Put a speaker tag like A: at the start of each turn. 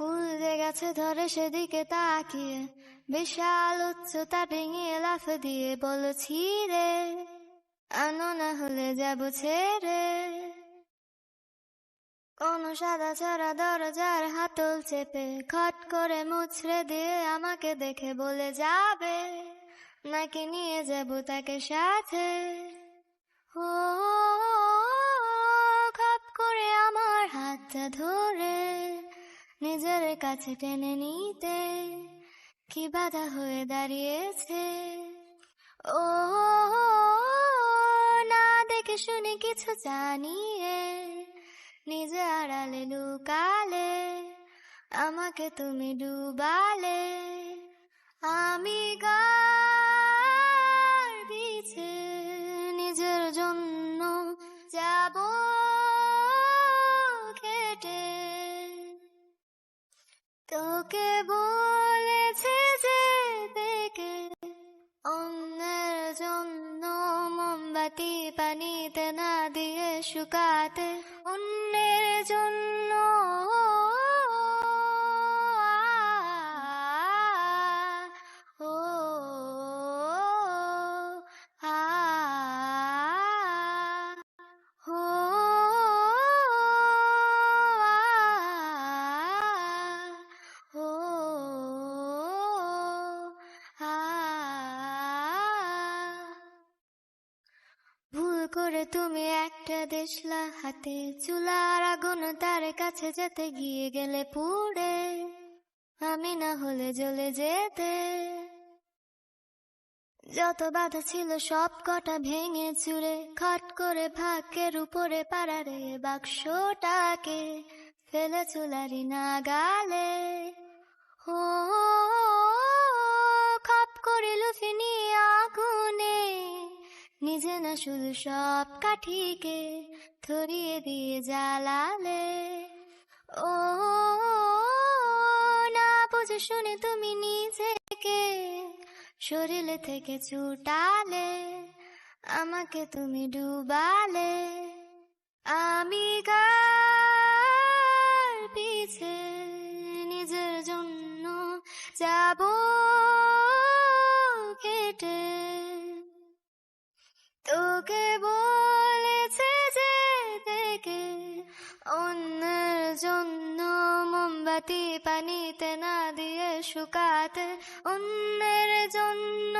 A: ফুল যে গেছে ধরে সেদিকে তাকিয়ে বিশাল উচ্চতা ডিঙিয়ে লাফ দিয়ে বলছি রে আনো না হলে যাব ছেড়ে কোন সাদা ছাড়া দরজার হাতল চেপে খট করে মুছড়ে দিয়ে আমাকে দেখে বলে যাবে নাকি নিয়ে যাব তাকে সাথে ও খাপ করে আমার হাতটা ধরে নিজের কাছে টেনে নিতে কি বাধা হয়ে দাঁড়িয়েছে? ও, না দেখে শুনে কিছু জানিয়ে নিজে আড়ালে লুকালে আমাকে তুমি ডুবালে। তোকে বলেছে যে দেখে অন্যের জন্য মোমবাতি পানিতে না দিয়ে শুকাতে অন্যের জন্য করে তুমি একটা দেশলা হাতে চুলার আগুন তার কাছে যেতে গিয়ে গেলে পুড়ে আমি না হলে জ্বলে যেতে যত বাধা ছিল সব কটা ভেঙে চুরে খট করে ভাগ্যের উপরে পাড়ারে বাক্সটাকে ফেলে চুলারি না গালে ও খপ করে লুফে নিয়ে আগুনে নিজে না শুধু সব কাঠিকে ধরিয়ে দিয়ে জ্বালালে। ও, না বুঝে শুনে তুমি নিজেকে শরীরে থেকে ছুটালে, আমাকে তুমি ডুবালে। আমি কার পিছে নিজের জন্য যাব। তোকে বলেছে যে দেখে অন্যের জন্য মোমবাতি পানিতে না দিয়ে শুকাতে অন্যের জন্য